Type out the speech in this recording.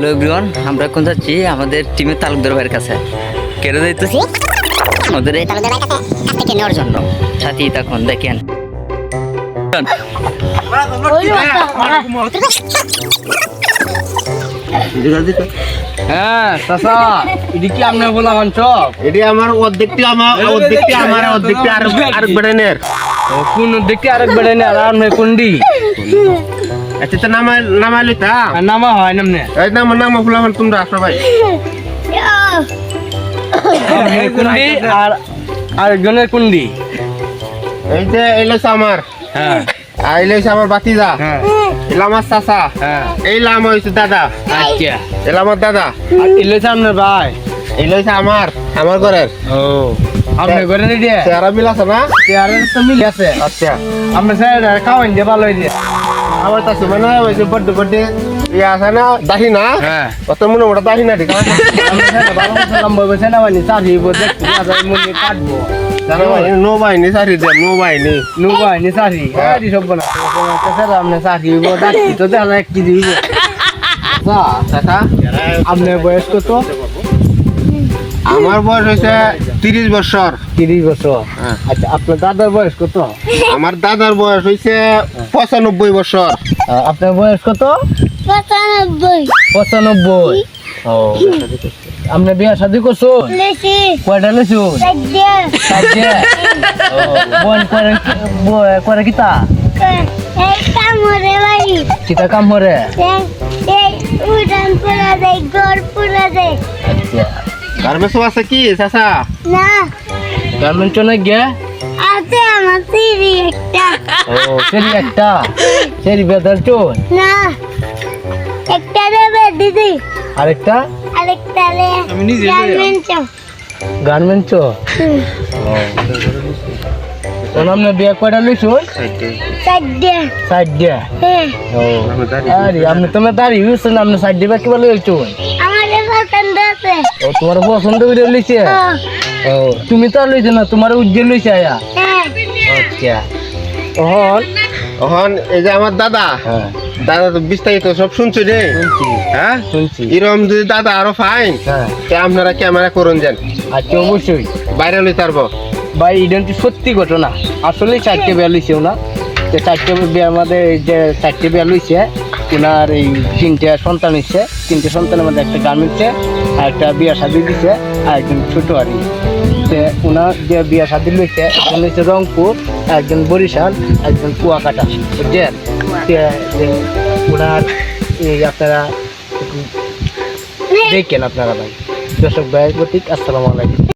Hello everyone আমরা এখন যাচ্ছি আমাদের টিমের তালুকদার ভাইয়ের কাছে। কেন যাইতেছি? ওদের এই তালুকদার ভাইয়ের কাছে। থেকে নেওয়ার জন্য। সাথী তখন দেখেন। হ্যাঁ চাচা এটি কি আপনি বলা মানছ এটি আমার অর্ধেকটি আমার অর্ধেকটি আমার অর্ধেকটি আর আরেক বেড়ানের কোন আরেক বেড়ে নে আর কোনডি আচ্ছা তো নামাই নামাইলি তা? আর নামা হয় নামনে? এই নাম নাম ফুলামান তোমরা আসো ভাই। কোনডি আর আরেকজনের কোনডি। এই যে এলেছে আমার। হ্যাঁ। আর এলেছে আমার বাতিজা হ্যাঁ। এলা আমার চাচা। হ্যাঁ। এই লাম হয়েছে দাদা। আচ্ছা। এলা আমার দাদা। আর এলে সামনে ভাই। এলেছে আমার আমার ঘরের। ও আপনি নি দিয়ে? চেহারা মিল আছে না? চেয়ারের তো মিল আছে। আচ্ছা। আপনি স্যার খাওয়াইন দিয়ে ভালো হয়ে আমার কাছে মানে ওই যে বড্ডে বড্ডে ইয়ে আছে না দাহি না? হ্যাঁ। অত মনে মোটা দাহি না ঠিক আছে? আপনি লম্বা বসে না মানে যায় মুনি কাটবো জানো ভাই? নো বাহিনী সারি দে নো বাহিনী নুবা নি চাষি হ্যাঁ সব না স্যার আপনি চাষি ডাকি তো দেখা এক কেজি যা কাকা বয়স কত আমার বয়স হয়েছে তিরিশ বছর। তিরিশ বছর। হ্যাঁ। আচ্ছা আপনার দাদার বয়স কত? আমার দাদার বয়স হয়েছে পঁচানব্বই বছর। আপনার বয়স কত? পঁচানব্বই। পঁচানব্বই। ও আপনি বিয়া শাদি করছ কয়টা লেছো বোন করে কিতা? কিতা কাম করে এই এই উড়ান পুরা দেয় গড় পুরা দেয়। আচ্ছা। গার্মেন্টস আছে কি চাচা? না। গার্মেন্ট না গে আছে আমার সিঁড়ি একটা। ও সেরি একটা? সেরি বেদার চোর না। একটা দেবে দিদি আরেকটা? আরেকটা লে গার্মেন্ট গার্মেন্ট চোর ও। নামনে বিয়া কয়টা লইছো? চারটে। সাইড দিয়ে হ্যাঁ। ও। আরে আপনি তোমার দাঁড়ি ইউজ না আপনি সাইড দিবা কি বলে পছন্দ আছে। ও তোমার পছন্দ করে লইছে? ও, ও তুমি তো আর লইছো না তোমার উজ্জ্বল লইছে আয়া। হ্যাঁ। আচ্ছা। ওহন এখন এই যে আমার দাদা। হ্যাঁ। দাদা তো বিস্তারিত সব শুনছো রে। হ্যাঁ? শুনছি। এরকম যদি দাদা আরও ফাইন হ্যাঁ। আপনারা ক্যামেরা করুন যান। আচ্ছা অবশ্যই। বাইরে লই তারবো। ভাই এটা তো সত্যি ঘটনা। আসলে চারটে বিয়া লইছেও না তো চারটে বিয়া আমাদের এই যে চারটে বিয়া লইছে ওনার এই তিনটে সন্তান হচ্ছে তিনটে সন্তানের মধ্যে একটা গার্মেন্টসে একটা বিয়া শাদি দিছে আর একজন ছোট আর। ওনার যে বিয়া শাদি লইছে একজন হচ্ছে রংপুর একজন বরিশাল একজন কুয়াকাটা, বুঝছেন? ওনার এই আপনারা দেখেন আপনারা ভাই। দর্শক ভাই, প্রতীক, আসসালামু আলাইকুম।